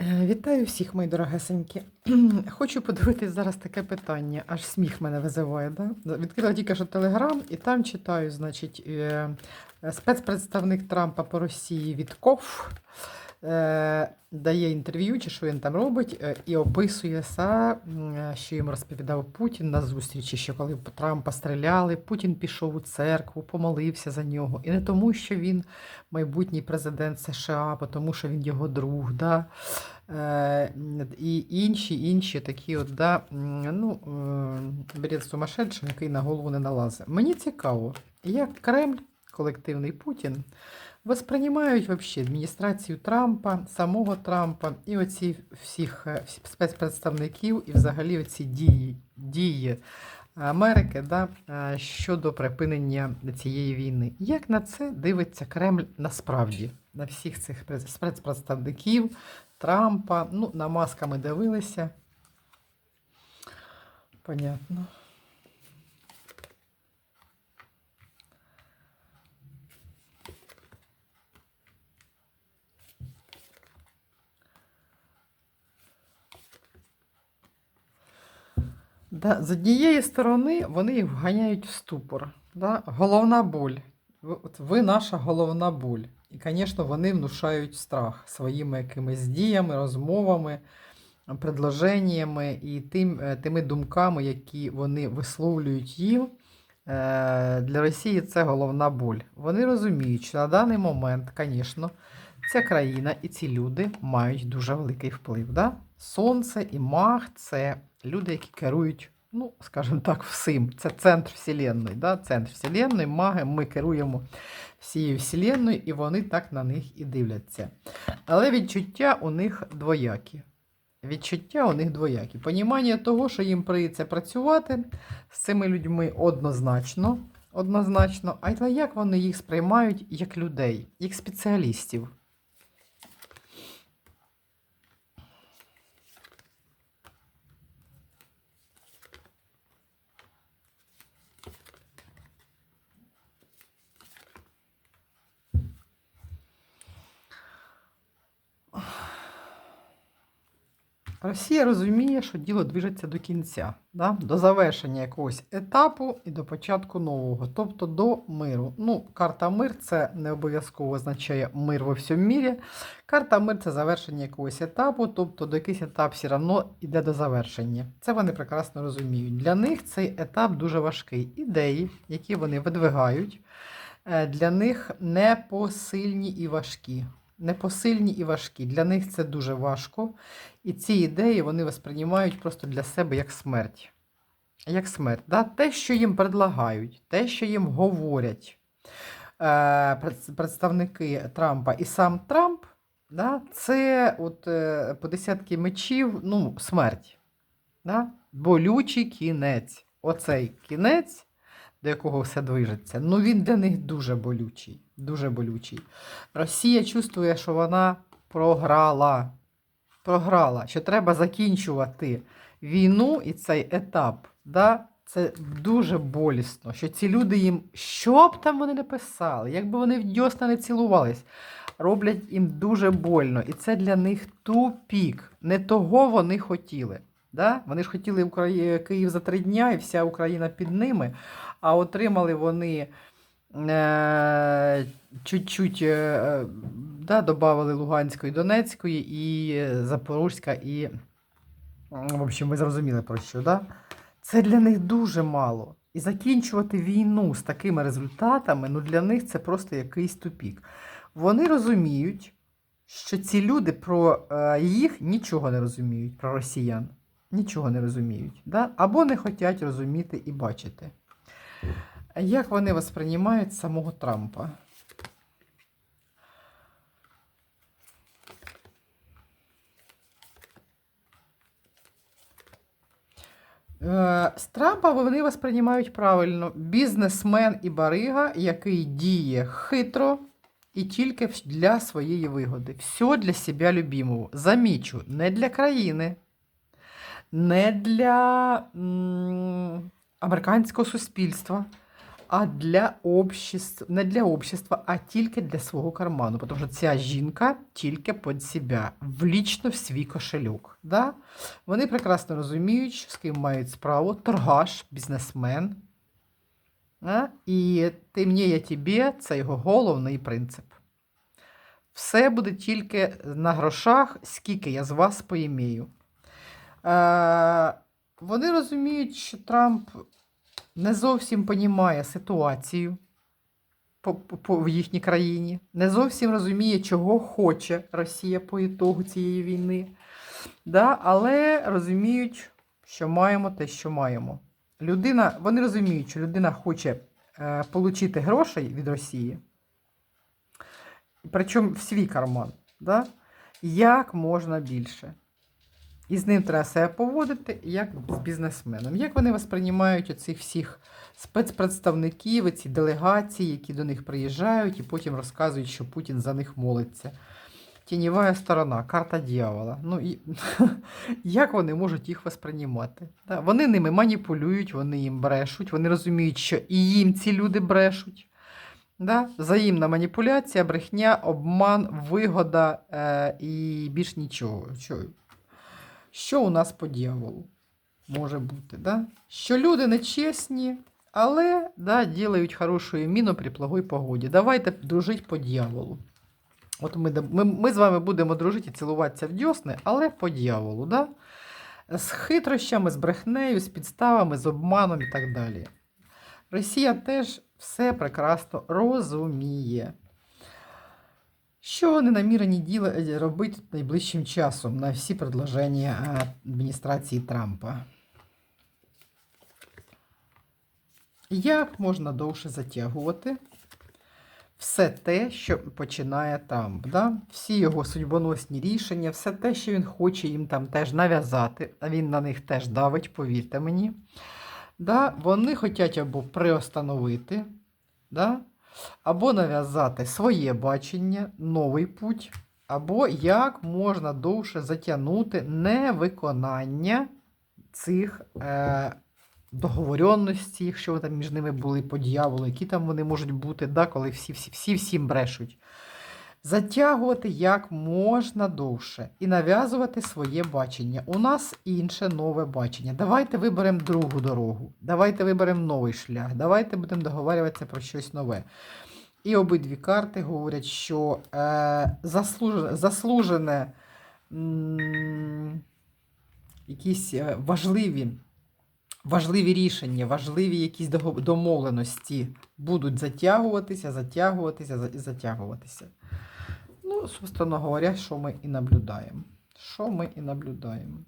Е, Вітаю всіх, мої дорогесенькі. Хочу подивитись зараз таке питання, аж сміх мене визиває. Да? Відкрила тільки що телеграм, і там читаю, значить, е, спецпредставник Трампа по Росії Вітков е, дає інтерв'ю, чи що він там робить, е, і описує м, е, що йому розповідав Путін на зустрічі, що коли Трампа стріляли, Путін пішов у церкву, помолився за нього. І не тому, що він майбутній президент США, бо тому що він його друг. Да? І інші, інші такі от, да, ну, бред сумасшедший, який на голову не налазить. Мені цікаво, як Кремль, колективний Путін, восприймають вообще адміністрацію Трампа, самого Трампа і оці всіх е, спецпредставників, і взагалі оці дії, дії Америки да, е, щодо припинення цієї війни. Як на це дивиться Кремль насправді? На всіх цих спецпредставників Трампа, ну, на маска ми дивилися. Понятно. Да, з однієї сторони вони їх вганяють в ступор. Да? Головна боль. От ви наша головна боль. І, звісно, вони внушають страх своїми якимись діями, розмовами, предложеннями і тим, е, тими думками, які вони висловлюють їм. Е, Для Росії це головна боль. Вони розуміють, що на даний момент, звісно, ця країна і ці люди мають дуже великий вплив. Да? Сонце і маг це люди, які керують, ну, скажімо так, всім. Це центр Вселенної. Да? Центр Вселенної, маги, ми керуємо всією Вселенною, і вони так на них і дивляться. Але відчуття у них двоякі. Відчуття у них двоякі. Понімання того, що їм прийдеться працювати з цими людьми однозначно. Однозначно, але як вони їх сприймають як людей, як спеціалістів? Росія розуміє, що діло движеться до кінця, да? до завершення якогось етапу і до початку нового, тобто до миру. Ну, карта мир це не обов'язково означає мир во всьому мірі. Карта мир це завершення якогось етапу, тобто до якийсь етап все одно йде до завершення. Це вони прекрасно розуміють. Для них цей етап дуже важкий. Ідеї, які вони видвигають, е, для них непосильні і важкі. Непосильні і важкі. Для них це дуже важко. І ці ідеї вони восприймають просто для себе як смерть. Як смерть. Да? Те, що їм предлагають, те, що їм говорять е, представники Трампа і сам Трамп, да? це от, е, по десятки мечів ну, смерть. Да? Болючий кінець. Оцей кінець, до якого все движеться, ну він для них дуже болючий. Дуже болючий. Росія чувствує, що вона програла. Програла, що треба закінчувати війну і цей етап. Да? Це дуже болісно, що ці люди їм, що б там вони не писали, як би вони в дьосна не цілувались, роблять їм дуже больно. І це для них тупік. Не того вони хотіли. Да? Вони ж хотіли. Київ за три дня і вся Україна під ними, а отримали вони. Чуть-чуть е... да, додали Луганської, Донецької і е, Запорізька, і, в общем, ви зрозуміли про що, да? Це для них дуже мало. І закінчувати війну з такими результатами, ну для них це просто якийсь тупік. Вони розуміють, що ці люди про е, їх нічого не розуміють, про росіян. Нічого не розуміють. Да? Або не хочуть розуміти і бачити. Як вони восприймають самого Трампа? Е, З Трампа вони восприймають правильно бізнесмен і барига, який діє хитро і тільки для своєї вигоди. Все для себе любимого. Замічу, не для країни, не для м, американського суспільства, а для общества, не для общества, а тільки для свого карману. Тому що ця жінка тільки під себе, влічно в свій кошельок. Да? Вони прекрасно розуміють, з ким мають справу торгаш, бізнесмен. А? І ти мені, я тобі це його головний принцип. Все буде тільки на грошах, скільки я з вас поімею. Е, вони розуміють, що Трамп не зовсім понімає ситуацію в їхній країні, не зовсім розуміє, чого хоче Росія по ітогу цієї війни. Да? Але розуміють, що маємо те, що маємо. Людина, вони розуміють, що людина хоче е, отримати грошей від Росії, причому в свій карман, да? як можна більше. І з ним треба себе поводити як з бізнесменом. Як вони восприймають оцих всіх спецпредставників, ці делегації, які до них приїжджають і потім розказують, що Путін за них молиться. Тіньова сторона, карта дьявола. Ну, і... Як вони можуть їх восприймати? Вони ними маніпулюють, вони їм брешуть, вони розуміють, що і їм ці люди брешуть. Да? Взаємна маніпуляція, брехня, обман, вигода е, і більш нічого. Що, у нас по дьяволу може бути? Да? Що люди нечесні, але да, ділають хорошу міну при благой погоді. Давайте дружити по дьяволу. От ми, ми, ми з вами будемо дружити і цілуватися в дьосни, але по дьяволу. Да? З хитрощами, з брехнею, з підставами, з обманом і так далі. Росія теж все прекрасно розуміє. Що вони намірені робити найближчим часом на всі предложення е, адміністрації Трампа? Як можна довше затягувати все те, що починає Трамп? Да? Всі його судьбоносні рішення, все те, що він хоче їм там теж нав'язати, а він на них теж давить, повірте мені. Да? Вони хочуть або приостановити, да? Або нав'язати своє бачення, новий путь, або як можна довше затягнути невиконання цих е, договоренностей, якщо там між ними були по які там вони можуть бути, да, коли всі, всі, всі всім брешуть. Затягувати як можна довше і нав'язувати своє бачення. У нас інше нове бачення. Давайте виберемо другу дорогу, давайте виберемо новий шлях, давайте будемо договарюватися про щось нове. І обидві карти говорять, що е, заслужене, заслужене м, якісь е, важливі, важливі рішення, важливі якісь домовленості будуть затягуватися, затягуватися і затягуватися. Собственно говоря, що ми і наблюдаємо. Що ми і наблюдаємо.